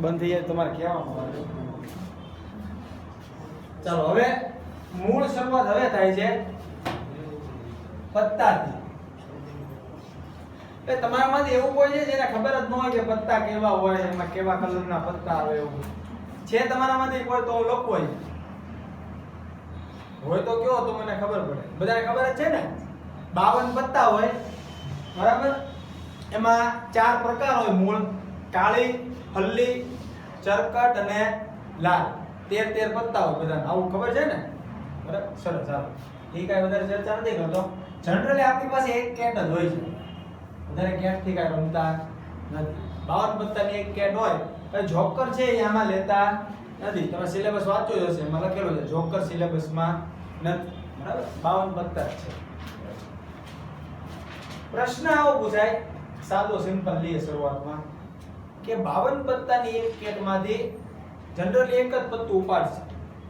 બંધ થઈ જાય તમારે કહેવાનું ચાલો, હવે મૂળ શરૂઆત હવે થાય છે પત્તાથી. એ તમારામાંથી એવું કોઈ છે જેને ખબર જ ન હોય કે પત્તા કેવા હોય, એમાં કેવા કલરના પત્તા આવે એવું. છે તમારામાંથી કોઈ તો લોકો હોય હોય તો કયો, તો મને ખબર પડે. બધાને ખબર જ છે ને? બાવન પત્તા હોય. બરાબર? એમાં ચાર પ્રકાર હોય મૂળ. કાળી હલ્લી, ચરકટ અને લાલ. તેર તેર પત્તા હોય બધાને. આવું ખબર છે ને? બરાબર? સરસ ચાલો એ કાંઈ વધારે ચર્ચા નથી કરતો. જનરલી આપણી પાસે એક કેટ જ હોય છે. વધારે કેટથી કાંઈ રમતા નથી. બાવન પત્તાની એક કેટ હોય જોકર છે એ આમાં લેતા નથી. તમે સિલેબસ વાંચ્યો જ હશે, એમાં લખેલું છે, જોકર સિલેબસમાં નથી. બરાબર? બાવન પત્તા છે. પ્રશ્ન આવો પૂછાય. સાદો, સિમ્પલ, લઈએ શરૂઆતમાં. કે બાવન પત્તાની એક કેટમાંથી જનરલી એક જ પત્તું ઉપાડશે.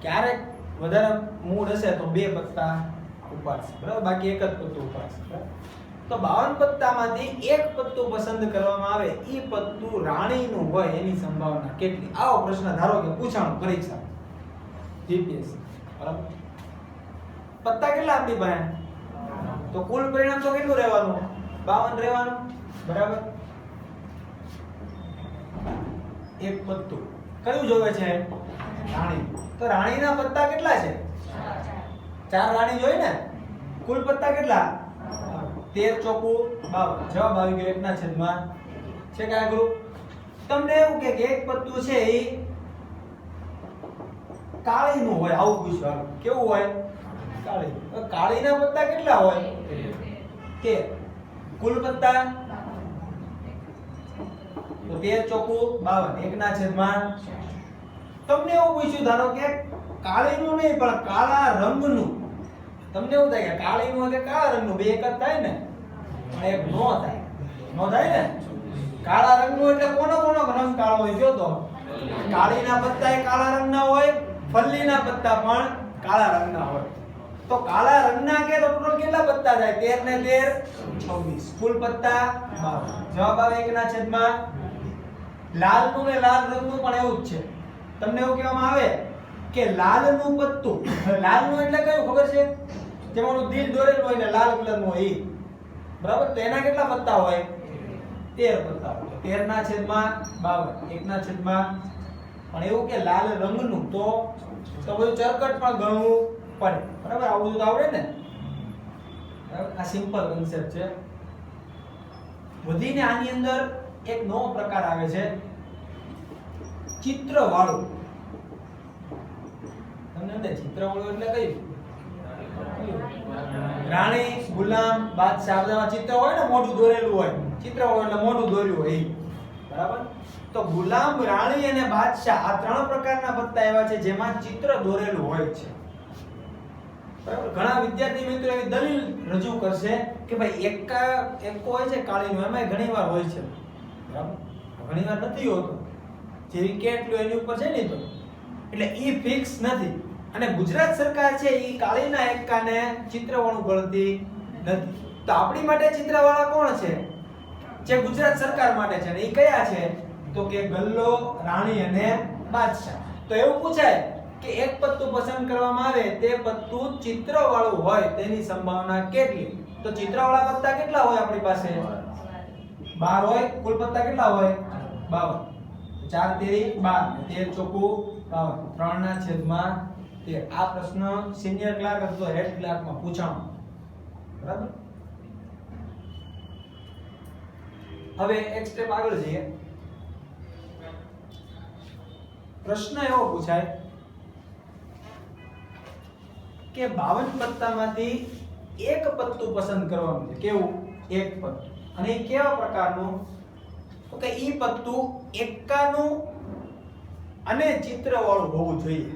ક્યારેક વધારે મૂડ હશે તો બે પત્તા ઉપાડશે. બરાબર? બાકી એક જ પત્તું ઉપાડશે? તો બાવન પત્તામાંથી એક પત્તું પસંદ કરવામાં આવે એ પત્તું રાણીનું હોય એની સંભાવના કેટલી? આવો પ્રશ્ન ધારો કે પૂછાણો પરીક્ષા જીપીએસ બરાબર? પત્તા કેટલા આપણી પાસે? તો કુલ પરિણામ તો કેટલું રહેવાનું? બાવન રહેવાનું. બરાબર? એક પત્તું. કયું જોવે છે? રાણી. તો રાણીના પત્તા કેટલા છે? ચાર રાણી જોઈ ને? કુલ પત્તા કેટલા? તેર ચોકુ. બાવન જવાબ આવી ગયો એકના છેદમાં. છે કયા ગ્રુપ તમને એવું કે એક પત્તું છે એ કાળીનું હોય, આવું પૂછવા. કેવું હોય? કાળી. કાળીના પત્તા કેટલા હોય? તેર. કુલ પત્તા? તો તેર ચોકું, બાવન. એકના છેદમાં તમને એવું પૂછ્યું, ધારો કે કાળીનું નહીં, પણ કાળા રંગનું. તમને એવું થાય કે કાળીનું કે કાળા રંગનું? બે એક જ થાય ને? પણ એક નો થાય. નો થાય ને? કાળા રંગનું એટલે કોનો કોનો રંગ કાળો હોય જો તો? કાળીના પત્તા એ કાળા રંગના હોય, ફલ્લીના પત્તા પણ કાળા રંગના હોય. તો કાળા રંગના કે ટોટલ કેટલા પત્તા થાય? 13 ને 13 26 કુલ પત્તા 12 જવાબ આવે એકના છેદમાં લાલનું ને લાલ રંગનું પણ એવું જ છે. તમને એવું કહેવામાં આવે કે લાલનું પત્તું લાલનું એટલે કયું ખબર છે? તેમાંનું દિલ દોરેલું હોય ને લાલ કલરનું હોય બરાબર? તો એના કેટલા પત્તા હોય? તેર પત્તા હોય. 13 ના છેદમાં 52 એકના છેદમાં પણ એવું કે લાલ રંગનું તો તો બધું ચરકટ પણ ગણવું પડે. બરાબર? આવું બધું આવડે ને? બરાબર? આ સિમ્પલ કન્સેપ્ટ છે. વધીને આની અંદર એક નવો પ્રકાર આવે છે. ચિત્ર વાળું તમને ચિત્ર વાળું એટલે કયું રાણી, ગુલામ, બાદશાહ, બધામાં ચિત્ર હોય ને, મોઢું દોરેલું હોય. ચિત્ર વાળું એટલે મોઢું દોર્યું હોય બરાબર? તો ગુલામ, રાણી અને બાદશાહ આ ત્રણ પ્રકારના પત્તા એવા છે જેમાં ચિત્ર દોરેલું હોય છે. ઘણા વિદ્યાર્થી મિત્રો એવી દલીલ રજૂ કરશે કે ભાઈ એકા, એકો હોય છે કાળીનું એમાં ઘણીવાર હોય છે. બરાબર? ઘણીવાર નથી હોતું. જેવી કેટલું એની ઉપર છે ને તો. એટલે એ ફિક્સ નથી. અને ગુજરાત સરકાર છે એ કાળીના એકાને ચિત્રવાળું ગણતી નથી. તો આપણી માટે ચિત્રવાળા કોણ છે? જે ગુજરાત સરકાર માટે છે ને એ કયા છે? તો કે ગલ્લો, રાણી અને બાદશાહ. તો એવું પૂછાય કે એક પત્તું પસંદ કરવામાં આવે તે પત્તું ચિત્રવાળું હોય તેની સંભાવના કેટલી? તો ચિત્રવાળા પત્તા કેટલા હોય આપણી પાસે? બાર હોય કુલ પત્તા કેટલા હોય? બાવન. ચાર, તેરી, બાર. તેર ચોખ્ખું બાવન. ત્રણ ના છેદમાં તેર. આ પ્રશ્ન સિનિયર ક્લાર્ક અથવા હેડ ક્લાર્કમાં પૂછાણો. બરાબર? હવે એક સ્ટેપ આગળ જઈએ. પ્રશ્ન એવો પૂછાય કે બાવન પત્તામાંથી એક પત્તું પસંદ કરવાનું છે. કેવું? એક પત્તું. અને એ કેવા પ્રકારનું? તો કે ઈ પત્તું એકાનું અને ચિત્રવાળું હોવું જોઈએ.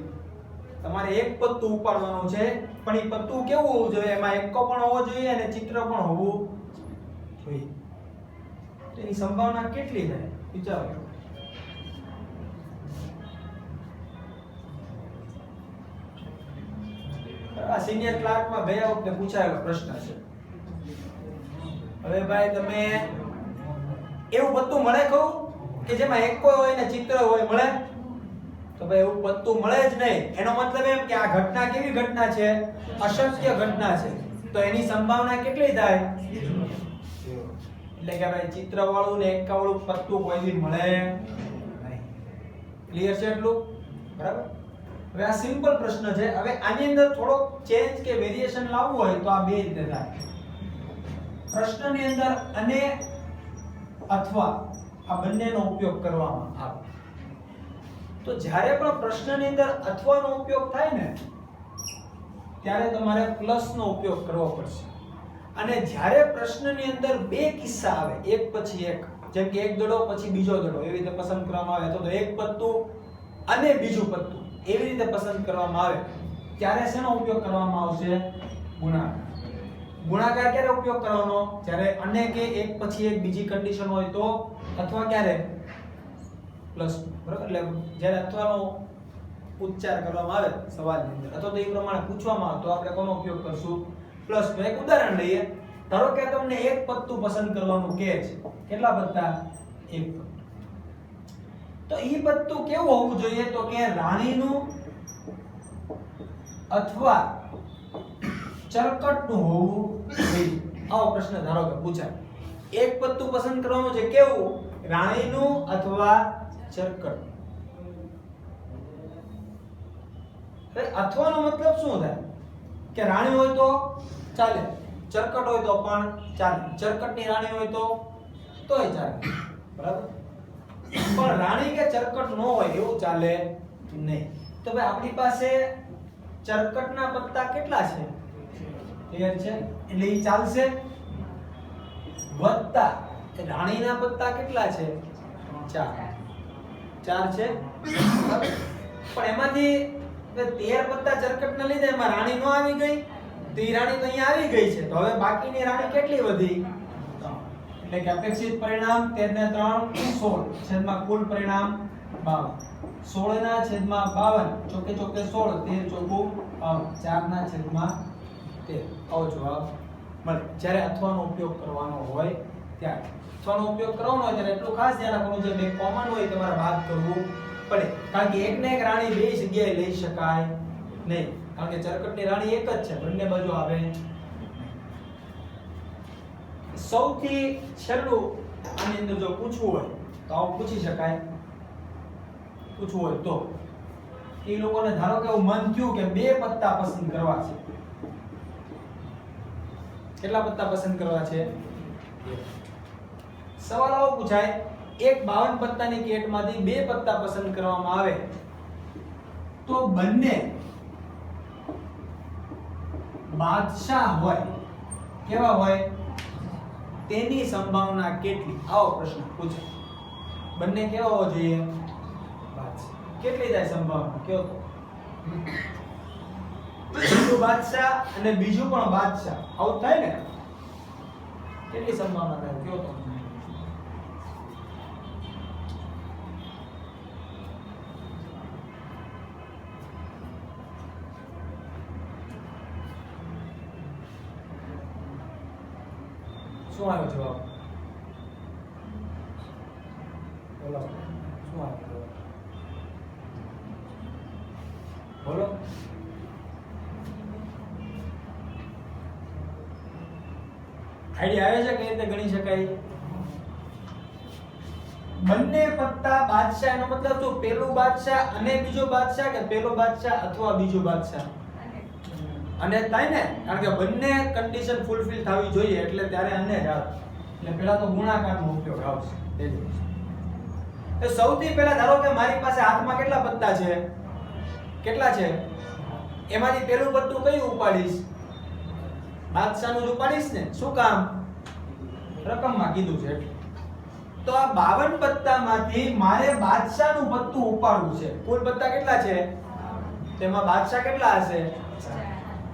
તમારે એક પત્તું ઉપાડવાનું છે, પણ એ પત્તું કેવું હોવું જોઈએ? એમાં એકો પણ હોવો જોઈએ અને ચિત્ર પણ હોવું જોઈએ. એની સંભાવના કેટલી થાય વિચારો. આ સિનિયર ક્લાર્કમાં ગયા વખતે પૂછાયેલો પ્રશ્ન છે. હવે ભાઈ તમે એવું પત્તું મળે કહું? કે જેમાં એક હોય ને ચિત્ર હોય, મળે? તો ભાઈ એવું પત્તું મળે જ નહીં. એનો મતલબ એમ કે આ ઘટના કેવી ઘટના છે? અશક્ય ઘટના છે. તો એની સંભાવના કેટલી થાય? એટલે કે ભાઈ ચિત્ર વાળું ને એકા વાળું પત્તું કોઈ બી મળે નહીં. ક્લિયર છે એટલું? બરાબર? હવે આ સિમ્પલ પ્રશ્ન છે. હવે આની અંદર થોડોક ચેન્જ કે વેરિએશન લાવવું હોય તો આ બે રીતે થાય. પ્રશ્નની અંદર અને અથવા આ બંનેનો ઉપયોગ કરવામાં આવે. તો જ્યારે પણ પ્રશ્નની અંદર અથવાનો ઉપયોગ થાય ને, ત્યારે તમારે પ્લસનો ઉપયોગ કરવો પડશે. અને જ્યારે પ્રશ્નની અંદર બે કિસ્સા આવે, એક પછી એક, જેમ કે એક દડો પછી બીજો દડો, એવી રીતે પસંદ કરવામાં આવે, તો એક પત્તું અને બીજું પત્તું, એવી રીતે પસંદ કરવામાં આવે, ત્યારે શેનો ઉપયોગ કરવામાં આવશે? ગુણાકાર. ગુણાકાર ક્યારે ઉપયોગ કરવાનો? જ્યારે અને કે એક પછી એક બીજી કન્ડિશન હોય તો? અથવા ક્યારે? પ્લસ, બરાબર? એટલે જ્યારે અથવાનો ઉચ્ચાર કરવામાં આવે સવાલની અંદર, અથવા તો એ પ્રમાણે પૂછવામાં આવે, તો આપણે કોનો ઉપયોગ કરશું? પ્લસનું એક ઉદાહરણ લઈએ. ધારો કે તમને એક પત્તું પસંદ કરવાનું કહે છે. કેટલા પત્તા? એક તો એ પત્તું કેવું હોવું જોઈએ? તો કે રાણીનું અથવા ચરકટનું હોવું જોઈએ. આવો પ્રશ્ન ધારો કે પૂછાય. એક પત્તું પસંદ કરવાનું છે કેવું? રાણીનું અથવા ચરકટ અથવાનો મતલબ શું થાય? કે રાણી હોય તો ચાલે. ચરકટ હોય તો પણ ચાલે. ચરકટની રાણી હોય તો તોય ચાલે. બરાબર? પણ રાણી કે ચરકટ ન હોય એવું ચાલે નહીં. તો ભાઈ આપણી પાસે ચરકટના પત્તા કેટલા છે? ક્લિયર છે? એટલે ઈ ચાલશે. વત્તા રાણીના પત્તા કેટલા છે? ચાર. ચાર છે? પણ એમાંથી તેર પત્તા ચરકટના લીધે એમાં રાણી નો આવી ગઈ, તો ઈ રાણી તો અહીંયા આવી ગઈ છે. તો હવે બાકીની રાણી કેટલી વધી? એટલે કે અપેક્ષિત પરિણામ 13 ને 3 16 છેદમાં કુલ પરિણામ 52 સોળ ના છેદમાં 52 ચોકે ચોકે સોળ, તેર 52 4 ના છેદમાં 13 આવો જવાબ મળે. જ્યારે અથવાનો ઉપયોગ કરવાનો હોય ત્યારે. અથવાનો ઉપયોગ કરવાનો હોય ત્યારે એટલું ખાસ ધ્યાન રાખવાનું છે. બે કોમન હોય તમારે બાદ કરવું પડે. કારણ કે એક ને એક રાણી બે જગ્યાએ લઈ શકાય નહીં. કારણ કે ચરકટની રાણી એક જ છે. બંને બાજુ આવે સૌથી છેલ્લું આની અંદર જો પૂછવું હોય, તો આવું પૂછી શકાય. પૂછવું હોય તો. એ લોકોને ધારો કે એવું મન થયું કે બે પત્તા પસંદ કરવા છે. કેટલા પત્તા પસંદ કરવા છે? સવાલ આવો પૂછાય, એક 52 પત્તાની કેટમાંથી બે પત્તા પસંદ કરવામાં આવે. તો બંને બાદશાહ હોય, કેવા હોય? તેની સંભાવના કેટલી? આવો પ્રશ્ન પૂછે. બંને કેવા હોવો જોઈએ? કેટલી થાય સંભાવના? કયો તો? બીજું બાદશાહ અને બીજું પણ બાદશાહ. આવું થાય ને? કેટલી સંભાવના થાય? કયો તો? શું આવ્યો જવાબ? બોલો શું આવ્યો જવાબ બોલો આઈડિયા આવે છે કઈ રીતે ગણી શકાય? બંને પત્તા બાદશાહ એનો મતલબ શું? પેલું બાદશાહ અને બીજો બાદશાહ કે પેલો બાદશાહ અથવા બીજો બાદશાહ? અને થાય ને? કારણ કે બંને કન્ડિશન ફૂલફિલ થવી જોઈએ એટલે ત્યારે અને જ આવે. એટલે પહેલા તો ગુણાકારનો ઉપયોગ આવશે. એ વસ્તુ. તો સૌથી પહેલા ધારો કે મારી પાસે હાથમાં કેટલા પત્તા છે? કેટલા છે? એમાંથી પેલું પત્તું કયું ઉપાડીશ? બાદશાહનું જ ઉપાડીશ ને? શું કામ? રકમમાં કીધું છે. તો આ 52 પત્તામાંથી મારે બાદશાહનું પત્તું ઉપાડવું છે. કુલ પત્તા કેટલા છે? તેમાં બાદશાહ કેટલા હશે?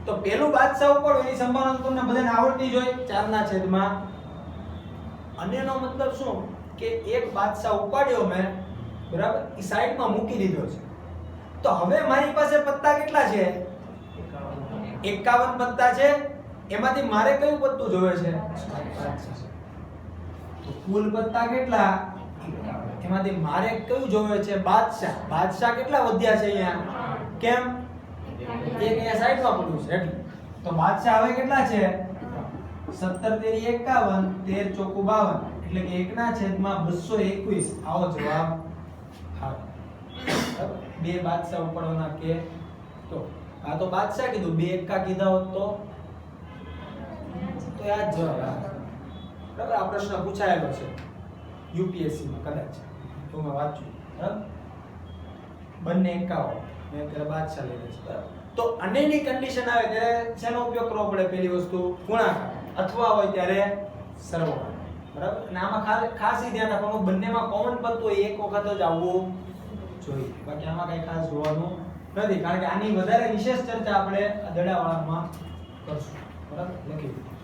તો પેલું બાદશાહ ઉપાડો, એની સંભાવના તમને બધાને આવડતી જ હોય. ચારના છેદમાં. અન્યનો મતલબ શું? કે એક બાદશાહ ઉપાડ્યો મેં, બરાબર? એ સાઈડમાં મૂકી દીધો છે. તો હવે મારી પાસે પત્તા કેટલા છે? એકાવન પત્તા છે. એમાંથી મારે કયું પત્તું જોવે છે? કુલ પત્તા કેટલા? એમાંથી મારે કયું જોવે છે? બાદશાહ. બાદશાહ કેટલા વધ્યા છે અહીંયા? કેમ? એક અહીંયા સાઈડમાં પડ્યું છે, એટલે. તો બાદશાહ હવે કેટલા છે? સત્તર તેરી એકાવન, તેર ચોકુ બાવન. એટલે કે એકના છેદમાં બસો એકવીસ. આવો જવાબ. આવે? બે બાદશાહ ઉપાડવાના કે તો. આ તો બાદશાહ કીધું. બે એકા કીધા હોત તો? તો આ જ. બરાબર? આ પ્રશ્ન પૂછાયેલો છે. યુપીએસસી માં કદાચ. તો મેં વાંચ્યું. બરાબર બંને એકા હોય મેં અત્યારે બાદશાહ લીધે છે. બરાબર? તો અનેની કન્ડિશન આવે ત્યારે શેનો ઉપયોગ કરવો પડે? પહેલી વસ્તુ, ગુણાકાર. અથવા હોય ત્યારે સરવાળો બરાબર? અને આમાં ખાસ ઈ ધ્યાન રાખવાનું, બંનેમાં કોમન પદ તો એક વખત જ આવવું જોઈએ. બાકી આમાં કઈ ખાસ જોવાનું નથી. કારણ કે આની વધારે વિશેષ ચર્ચા આપણે દડાવાળામાં કરશું. બરાબર? લખી દીધું